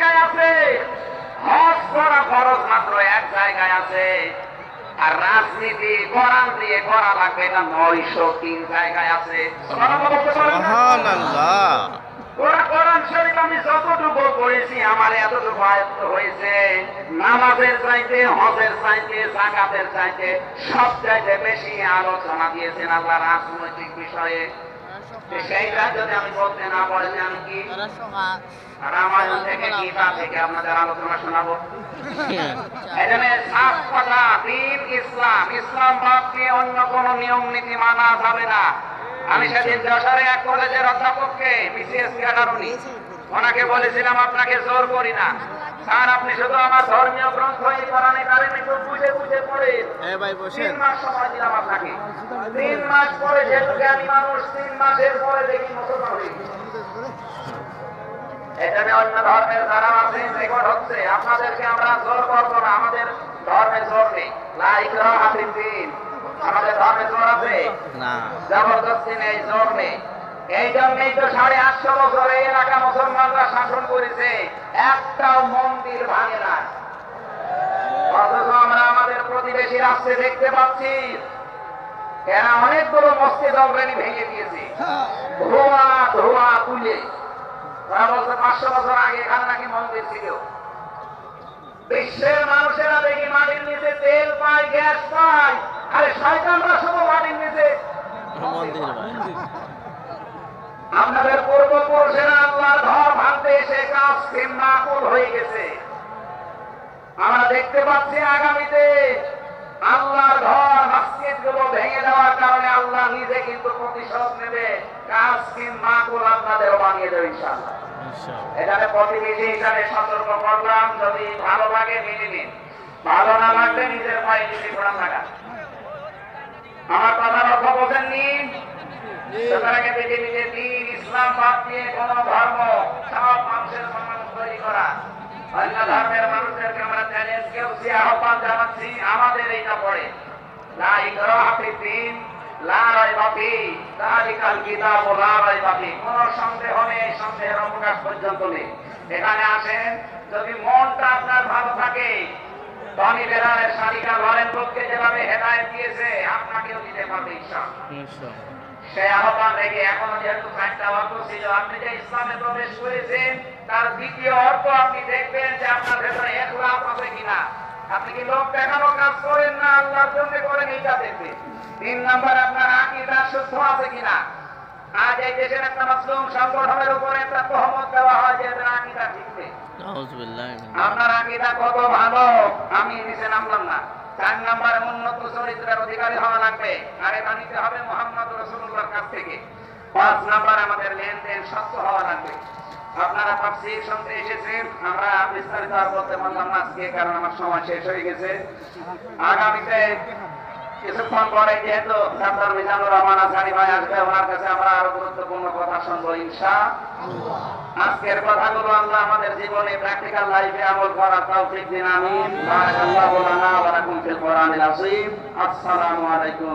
জায়গায় আছে। হজ করা খরচ মাত্র এক জায়গায় আছে। আর রাজনীতি কোরআন দিয়ে করা লাগবে এটা নয়শো তিন জায়গায় আছে। ওরা কোরআন শরীফ আমি যতটুকু পড়েছি আমার এতটুকু আয়ত্ত হয়েছে। নামাজের চাইতে হজের চাইতে জাকাতের চাইতে সব চাইতে বেশি আলোচনা দিয়েছেন আল্লাহ রাজনৈতিক বিষয়ে। অন্য কোন নিয়ম নীতি মানা যাবে না আমি সেদিন যশোরে এক কলেজের অধ্যাপককে উনি ওনাকে বলেছিলাম, আপনাকে জোর করি না। স্যার, আপনি শুধু আমার ধর্মীয় গ্রন্থ এই কোরআনে কারিমে একটু বুঝে বুঝে পড়ে এ ভাই তিন মাস সময় দিলাম আপনাকে। তিন মাস পরে যেহেতু জ্ঞানী মানুষ তিন মাসের পরে দেখি মুসলমান এখানে অন্য ধর্মের যারা আছে রেকর্ড হচ্ছে। আপনাদেরকে আমরা জোর করব না আমাদের ধর্মে জোর নেই। লাইক হাতির দিন। আমাদের ধর্মে জোর আছে? না। জবরদস্তি নেই জোর নেই। এই জন্যই তো সাড়ে আটশো বছর এই এলাকা মুসলমানরা শাসন করেছে। একটাও মন্দির ভাঙে না অথচ আমরা আমাদের প্রতিবেশী দেখতে পাচ্ছি। এরা অনেকগুলো মসজিদ অলরেডি ভেঙে দিয়েছে। ধোয়া ধোয়া তুলে। ওরা বলছে পাঁচশো বছর আগে এখানে নাকি মন্দির ছিল। বিশ্বের মানুষেরা দেখি মাটির নিচে তেল পায় গ্যাস পায়। আরে শয়তানরা শুধু মাটির নিচে আপনাদের পূর্বপুরুষেরা আল্লাহর ঘর ভাঙতে এসে কাজ মাকুল হয়ে গেছে। আমরা দেখতে পাচ্ছি আগামীতে আল্লাহর ঘর মসজিদগুলো ভেঙে দেওয়ার কারণে আল্লাহ নিজে কিন্তু প্রতিশোধ নেবে। কাজ মাকুল আপনাদের বানিয়ে দেবে ইনশাআল্লাহ। এখানে প্রতিনিধি হিসাবে সতর্ক করলাম যদি ভালো লাগে মেনে নিন। ভালো না লাগলে নিজের পায়ে নিজে ঘোরান লাগা আমার কথার অর্থ বোঝেননি সুতরাং পৃথিবীতে দিন ইসলাম বাদ দিয়ে কোন ধর্ম সব মানুষের মানুষ তৈরি করা। অন্য ধর্মের মানুষদেরকে আমরা চ্যালেঞ্জ কেউছি আহ্বান জানাচ্ছি আমাদের এইটা পড়ে। লা রাইবা ফি যালিকাল কিতাবু লা রাইবা কোন সন্দেহ নেই সন্দেহের অবকাশ পর্যন্ত নেই। এখানে আসেন যদি মনটা আপনার ভালো থাকে টনি বেরারের শালিকা লরেন লোককে যেভাবে হেদায়েত দিয়েছে আপনাকেও দিতে পারবে ইনশাআল্লাহ ইনশাআল্লাহ। সে আহ্বান রেখে এখনও যেহেতু চারটা অর্থ ছিল আপনি যে ইসলামে প্রবেশ করেছেন তার দ্বিতীয় অর্থ আপনি দেখবেন যে আপনার ভেতরে এক লাভ আছে কিনা। আপনি কি লোক দেখানো কাজ করেন না? আল্লাহর জন্য করেন এইটা দেখবেন তিন নাম্বার আপনার আকিদা শুদ্ধ আছে কিনা? আজ এই দেশের একটা মাসলুম সংগঠনের উপরে একটা তহমত দেওয়া হয় যে এদের আকিদা ঠিক নেই আপনার আকিদা কত ভালো? আমি নিচে নামলাম না। চার নাম্বারে উন্নত চরিত্রের অধিকারী হওয়া লাগবে। আর এটা নিতে হবে মোহাম্মদ রসুল্লাহর কাছ থেকে। পাঁচ নাম্বার আমাদের লেনদেন সত্য হওয়া লাগবে। আপনারা তাফসীর শুনতে এসেছেন, আমরা বিস্তারিত আর বলতে পারলাম না আজকে, কারণ আমার সময় শেষ হয়ে গেছে। আগামীতে কিছুক্ষণ পরে যেহেতু ডাক্তার মিজানুর রহমান আসানি ভাই আসবে, ওনার কাছে আমরা আরও গুরুত্বপূর্ণ কথা শুনব, ইনশা আজকের কথাগুলো আল্লাহ আমাদের জীবনে প্র্যাকটিক্যাল লাইফে আমল করার তৌফিক দিন, আমিন। বারাকাল্লাহু লানা ওয়া ফিল কোরআনিল আযীম। আসসালামু আলাইকুম